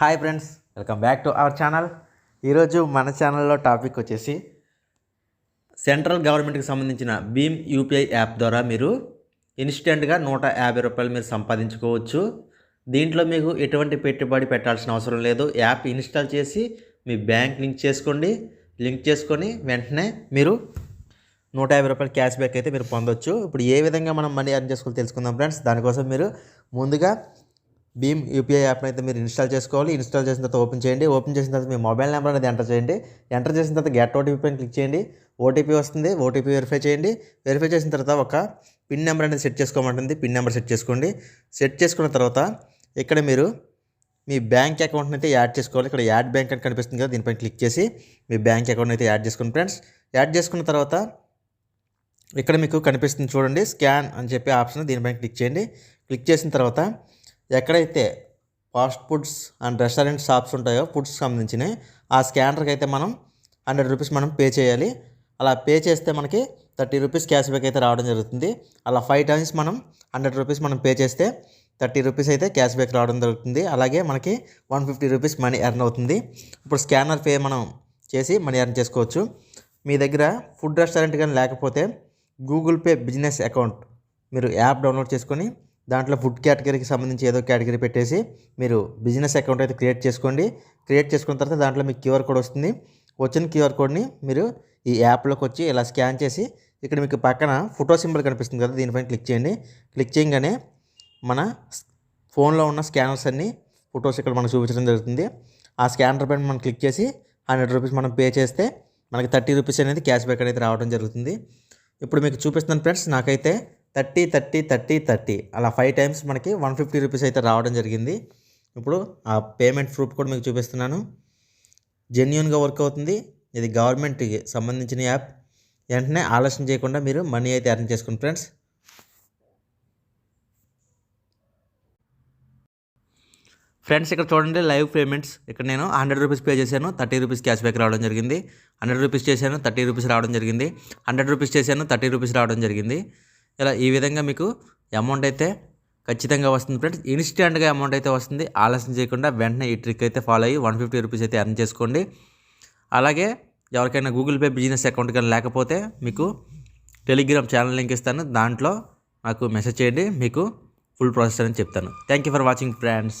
Hi friends welcome back to our channel ఈరోజు మన ఛానల్లో టాపిక్ వచ్చేసి సెంట్రల్ గవర్నమెంట్కి సంబంధించిన భీమ్ యూపీఐ యాప్ ద్వారా మీరు ఇన్స్టెంట్గా నూట యాభై రూపాయలు మీరు సంపాదించుకోవచ్చు. దీంట్లో మీకు ఎటువంటి పెట్టుబడి పెట్టాల్సిన అవసరం లేదు. యాప్ ఇన్స్టాల్ చేసి మీ బ్యాంక్ లింక్ చేసుకోండి. లింక్ చేసుకొని వెంటనే మీరు నూట యాభై రూపాయలు క్యాష్ బ్యాక్ అయితే మీరు పొందొచ్చు. ఇప్పుడు ఏ విధంగా మనం మనీ అర్న్ చేసుకోవాలి తెలుసుకుందాం ఫ్రెండ్స్ దానికోసం మీరు ముందుగా భీమ్ యూపీఐ యాప్ని అయితే మీరు ఇన్స్టాల్ చేసుకోవాలి. ఇన్స్టాల్ చేసిన తర్వాత ఓపెన్ చేయండి. ఓపెన్ చేసిన తర్వాత మీ మొబైల్ నెంబర్ అనేది ఎంటర్ చేయండి. ఎంటర్ చేసిన తర్వాత గెట్ ఓటీపీ పైన క్లిక్ చేయండి. ఓటీపీ వస్తుంది. ఓటీపీ వెరిఫై చేయండి. వెరిఫై చేసిన తర్వాత ఒక పిన్ నెంబర్ అనేది సెట్ చేసుకోమంటుంది. పిన్ నెంబర్ సెట్ చేసుకోండి. సెట్ చేసుకున్న తర్వాత ఇక్కడ మీరు మీ బ్యాంక్ అకౌంట్ని అయితే యాడ్ చేసుకోవాలి. ఇక్కడ యాడ్ బ్యాంక్ అని కనిపిస్తుంది కదా దీనిపైన క్లిక్ చేసి మీ బ్యాంక్ అకౌంట్ అయితే యాడ్ చేసుకోండి ఫ్రెండ్స్. యాడ్ చేసుకున్న తర్వాత ఇక్కడ మీకు కనిపిస్తుంది చూడండి స్కాన్ అని చెప్పి ఆప్షన్ దీనిపైన క్లిక్ చేయండి. క్లిక్ చేసిన తర్వాత ఎక్కడైతే fast foods and restaurant shops ఉంటాయో ఫుడ్స్ సంబంధించినవి ఆ స్కానర్కి అయితే మనం హండ్రెడ్ రూపీస్ మనం పే చేయాలి. అలా పే చేస్తే మనకి థర్టీ రూపీస్ క్యాష్ బ్యాక్ అయితే రావడం జరుగుతుంది. అలా ఫైవ్ టైమ్స్ మనం హండ్రెడ్ రూపీస్ మనం పే చేస్తే థర్టీ రూపీస్ అయితే క్యాష్ బ్యాక్ రావడం జరుగుతుంది. అలాగే మనకి one fifty rupees money earn అవుతుంది. ఇప్పుడు స్కానర్ పే మనం చేసి మనీ ఎర్న్ చేసుకోవచ్చు. మీ దగ్గర ఫుడ్ రెస్టారెంట్ కానీ లేకపోతే గూగుల్ పే బిజినెస్ అకౌంట్ మీరు యాప్ డౌన్లోడ్ చేసుకొని దాంట్లో ఫుడ్ కేటగిరీకి సంబంధించి ఏదో కేటగిరీ పెట్టేసి మీరు బిజినెస్ అకౌంట్ అయితే క్రియేట్ చేసుకోండి. క్రియేట్ చేసుకున్న తర్వాత దాంట్లో మీకు క్యూఆర్ కోడ్ వస్తుంది. వచ్చిన క్యూఆర్ కోడ్ని మీరు ఈ యాప్లోకి వచ్చి ఇలా స్కాన్ చేసి ఇక్కడ మీకు పక్కన ఫోటో సింబల్ కనిపిస్తుంది కదా దీనిపైన క్లిక్ చేయండి. క్లిక్ చేయగానే మన ఫోన్లో ఉన్న స్కానర్స్ అన్నీ ఫొటోస్ ఇక్కడ మనకు చూపించడం జరుగుతుంది. ఆ స్కానర్ పైన మనం క్లిక్ చేసి హండ్రెడ్ రూపీస్ మనం పే చేస్తే మనకి థర్టీ రూపీస్ అనేది క్యాష్ బ్యాక్ అనేది రావడం జరుగుతుంది. ఇప్పుడు మీకు చూపిస్తున్నాను ఫ్రెండ్స్ నాకైతే థర్టీ థర్టీ థర్టీ థర్టీ. అలా ఫైవ్ టైమ్స్ మనకి వన్ ఫిఫ్టీ రూపీస్ అయితే రావడం జరిగింది. ఇప్పుడు ఆ పేమెంట్ ప్రూఫ్ కూడా మీకు చూపిస్తున్నాను. జెన్యున్గా వర్క్ అవుతుంది. ఇది గవర్నమెంట్కి సంబంధించిన యాప్. వెంటనే ఆలస్యం చేయకుండా మీరు మనీ అయితే అర్న్ చేసుకోండి ఫ్రెండ్స్. ఫ్రెండ్స్ ఇక్కడ చూడండి లైవ్ పేమెంట్స్. ఇక్కడ నేను హండ్రెడ్ రూపీస్ పే చేశాను. థర్టీ రూపీస్ క్యాష్ బ్యాక్ రావడం జరిగింది. హండ్రెడ్ రూపీస్ చేశాను థర్టీ రూపీస్ రావడం జరిగింది. హండ్రెడ్ రూపీస్ చేశాను థర్టీ రూపీస్ రావడం జరిగింది. ఇలా ఈ విధంగా మీకు అమౌంట్ అయితే ఖచ్చితంగా వస్తుంది ఫ్రెండ్స్ ఇన్స్టెంట్గా అమౌంట్ అయితే వస్తుంది. ఆలస్యం చేయకుండా వెంటనే ఈ ట్రిక్ అయితే ఫాలో అయ్యి వన్ ఫిఫ్టీ రూపీస్ అయితే ఎర్న్ చేసుకోండి. అలాగే ఎవరికైనా గూగుల్ పే బిజినెస్ అకౌంట్ కానీ లేకపోతే మీకు టెలిగ్రామ్ ఛానల్ లింక్ ఇస్తాను. దాంట్లో నాకు మెసేజ్ చేయండి. మీకు ఫుల్ ప్రాసెస్ అని చెప్తాను. Thank you for watching friends